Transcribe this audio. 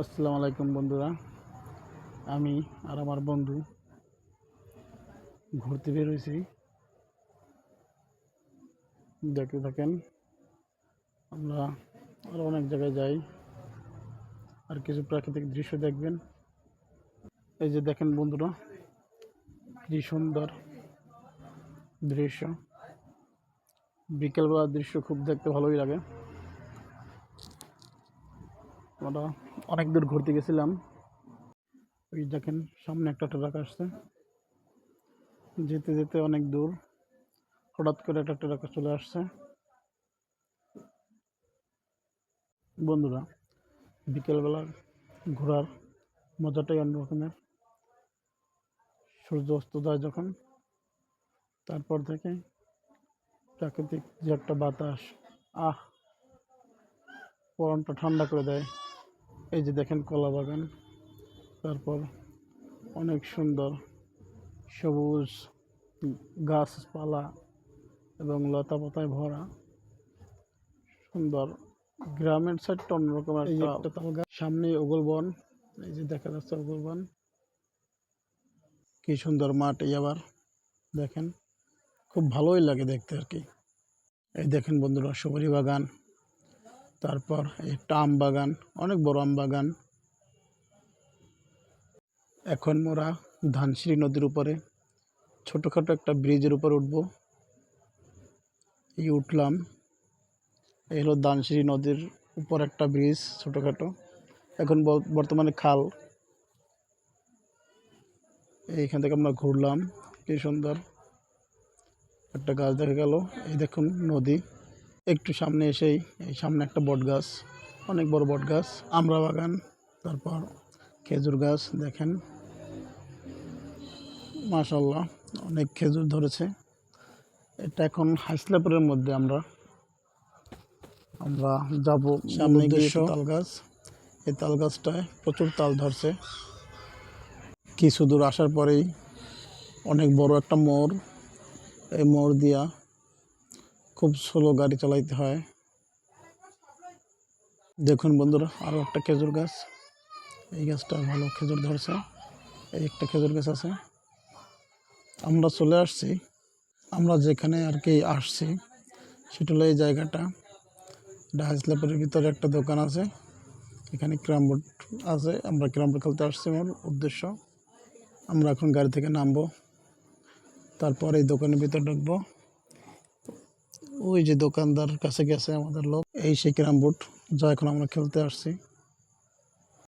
আসসালামু আলাইকুম বন্ধুরা। আমি আর আমার বন্ধু ঘুরতে বেরোইছি দেখতে থাকেন, আমরা আরও অনেক জায়গায় যাই। আর কিছু প্রাকৃতিক দৃশ্য দেখবেন। এই যে দেখেন বন্ধুরা, কি সুন্দর দৃশ্য। বিকেলবেলার দৃশ্য খুব দেখতে ভালোই লাগে। আমরা অনেক দূর ঘুরতে গেছিলাম। ওই দেখেন, সামনে একটা ট্রাক আসছে। যেতে যেতে অনেক দূর। হঠাৎ করে একটা ট্রাক চলে আসছে। বন্ধুরা বিকেলবেলা ঘোরার মজাটাই অন্য রকমের। সূর্য অস্ত যায় যখন, তারপর থেকে প্রাকৃতিক যে একটা বাতাস, আহ, পরনটা ঠান্ডা করে দেয়। এই যে দেখেন কলা বাগান তারপর অনেক সুন্দর সবুজ গাছপালা এবং লতা পাতায় ভরা সুন্দর গ্রামের সাইডটা অন্যরকম একটা তাল গাছ। সামনে ওগল বন এই যে দেখা যাচ্ছে ওগল বন। কি সুন্দর মাঠ এই আবার দেখেন। খুব ভালোই লাগে দেখতে আর কি। এই দেখেন বন্ধুরা সুপারি বাগান। তারপর একটা আম বাগান, অনেক বড় আম বাগান। এখন মোরা ধানসিঁড়ি নদীর উপরে, ছোটোখাটো একটা ব্রিজের উপর উঠব। এই উঠলাম, এই হলো ধানসিঁড়ি নদীর উপর একটা ব্রিজ ছোটোখাটো। এখন বর্তমানে খাল। এইখান থেকে আমরা ঘুরলাম, কি সুন্দর। একটা গাছ দেখা গেল, এই দেখুন নদী। একটু সামনে এসেই এই সামনে একটা বট গাছ অনেক বড় বট গাছ আমড়া বাগান তারপর খেজুর গাছ দেখেন। মাশাল্লাহ অনেক খেজুর ধরেছে। এটা এখন হাইসলাপুরের মধ্যে আমরা আমরা যাব সামনে গিয়ে তাল গাছ। এই তাল গাছটায় প্রচুর তাল ধরছে। কিছু দূর আসার পরেই অনেক বড় একটা মোড় এই মোড় দিয়া খুব স্লো গাড়ি চালাইতে হয়। দেখুন বন্ধুরা আরও একটা খেজুর গাছ। এই গাছটা ভালো খেজুর ধরছে। এই একটা খেজুর গাছ আছে। আমরা চলে আসছি। আমরা যেখানে আর কি আসছি, সেটা হলো এই জায়গাটা। ডাহাজলাপুরের ভিতরে একটা দোকান আছে। এখানে ক্রাম বোর্ড আছে। আমরা ক্রাম বোর্ড খেলতে আসছি আমার উদ্দেশ্য। আমরা এখন গাড়ি থেকে নামবো। তারপর এই দোকানের ভিতরে ঢুকবো। ওই যে দোকানদার কাছে গেছে আমাদের লোক, এই সেই ক্যারাম বোর্ড যা এখন আমরা খেলতে আসছি।